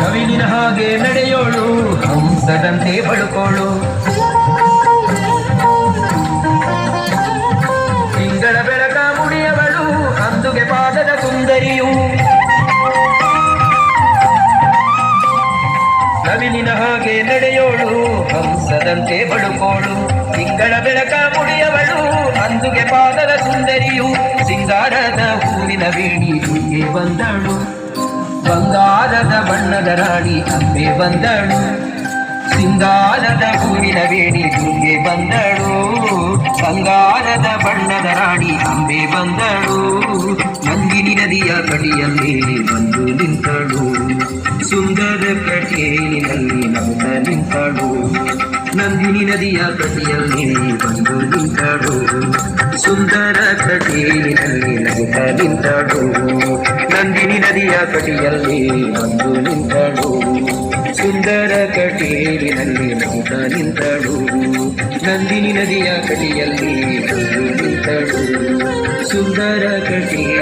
ನವಿಲಿನ ಹಾಗೆ ನಡೆಯೋಳು, ಹಂಸದಂತೆ ಬಳುಕೋಳು ತಿಂಗಳ ಬೆಳಕ ಮುಡಿಯವಳು ಅಂದುಗೆ ಪಾದದ ಸುಂದರಿಯು ನವಿಲಿನ ಹಾಗೆ ನಡೆಯೋಳು, ಹಂಸದಂತೆ ಬಳುಕೋಳು ತಿಂಗಳ ಬೆಳಕ ಮುಡಿಯವಳು ಅಂದುಗೆ ಪಾದದ ಸುಂದರಿಯು ಸಿಂಗಾರದ ಹೂವಿನ ವೇಣಿ ಹೀಗೆ ಬಂದಳು. ಬಂಗಾರದ ಬಣ್ಣದ ರಾಣಿ ಅಂಬೆ ಬಂದಳು ಸಿಂಗಾರದ ಹೂವಿನ ವೇಣಿ ದುರ್ಗೆ ಬಂದಳು ಬಂಗಾರದ ಬಣ್ಣದ ರಾಣಿ ಅಂಬೆ ಬಂದಳು ನಂದಿನಿ ನದಿಯ ಕಡಿಯಲ್ಲಿ ಬಂದು ನಿಂತಳು ಸುಂದರ ಕಟೇಲಿನಲ್ಲಿ ನಗುತ್ತ ನಿಂತಳು ನಂದಿನಿ ನದಿಯ ಕಟಿಯಲ್ಲಿ ಬಂದು ನಿಂತಳು ಸುಂದರ ಕಟೇಲಿನಲ್ಲಿ ನಗುತ್ತ ನಿಂತಳು ನಂದಿನಿ ನದಿಯ ಕಟಿಯಲ್ಲಿ ಬಂದು ನಿಂತಳು. ಸುಂದರ ಕಟೇರಿನಲ್ಲಿ ನಗುತ್ತ ನಿಂತಳು. ನಂದಿನಿ ನದಿಯ ಕಟಿಯಲ್ಲಿ ಬಂದು ನಿಂತಳು. ಸುಂದರ ಕಟೇಲಿ